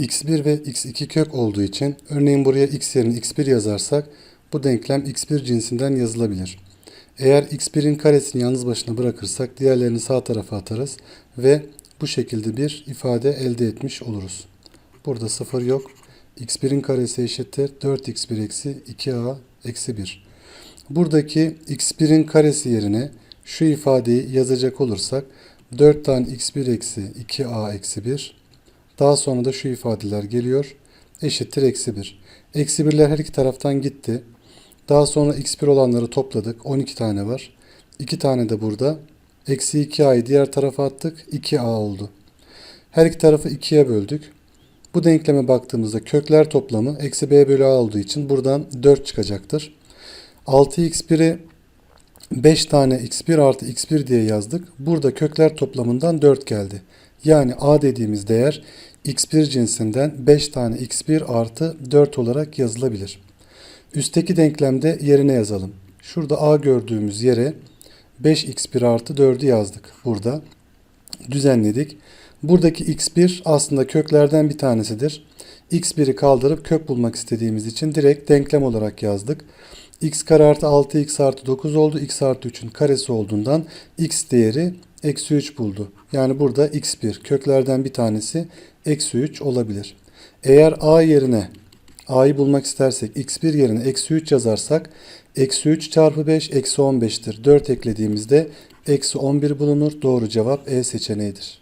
x1 ve x2 kök olduğu için örneğin buraya x yerine x1 yazarsak bu denklem x1 cinsinden yazılabilir. Eğer x1'in karesini yalnız başına bırakırsak diğerlerini sağ tarafa atarız ve bu şekilde bir ifade elde etmiş oluruz. Burada sıfır yok. x1'in karesi eşittir 4x1 eksi 2a eksi 1. Buradaki x1'in karesi yerine şu ifadeyi yazacak olursak 4 tane x1 eksi 2a eksi 1 daha sonra da şu ifadeler geliyor. Eşittir eksi 1. Eksi 1'ler her iki taraftan gitti. Daha sonra x1 olanları topladık. 12 tane var. 2 tane de burada. Eksi 2a'yı diğer tarafa attık. 2a oldu. Her iki tarafı 2'ye böldük. Bu denkleme baktığımızda kökler toplamı eksi b bölü a olduğu için buradan 4 çıkacaktır. 6x1'i 5 tane x1 artı x1 diye yazdık. Burada kökler toplamından 4 geldi. Yani a dediğimiz değer x1 cinsinden 5 tane x1 artı 4 olarak yazılabilir. Üstteki denklemde yerine yazalım. Şurada a gördüğümüz yere 5x1 artı 4'ü yazdık burada. Düzenledik. Buradaki x1 aslında köklerden bir tanesidir. x1'i kaldırıp kök bulmak istediğimiz için direkt denklem olarak yazdık. x kare artı 6x artı 9 oldu. x artı 3'ün karesi olduğundan x değeri eksi 3 buldu. Yani burada x1 köklerden bir tanesi eksi 3 olabilir. Eğer a yerine a'yı bulmak istersek x1 yerine eksi 3 yazarsak eksi 3 çarpı 5 eksi 15'tir. 4 eklediğimizde eksi 11 bulunur. Doğru cevap E seçeneğidir.